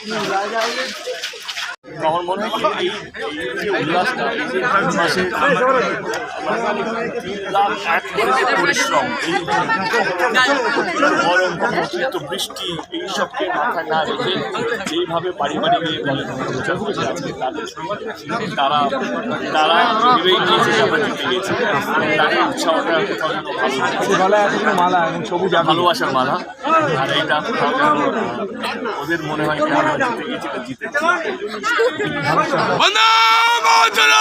你来家是 আমার মনে হয় এই যে উল্লাসটা মাসে লাখ এক করে পরিশ্রম গরম অতিরিক্ত বৃষ্টি এইসবকে মাথায় না রেখে যেইভাবে পারিবারিক এই দলের প্রচার হয়েছে আজকে তাদের তারা তারা ভেবেই নিয়েছে আমরা জিতে গেছি তাদের উৎসাহটা কোথাও মালা এবং সবুজ ভালোবাসার মালা। আর এইটা ওদের মনে হয় কি আমরা জিতে গেছি জিতে বন্দে মাতরম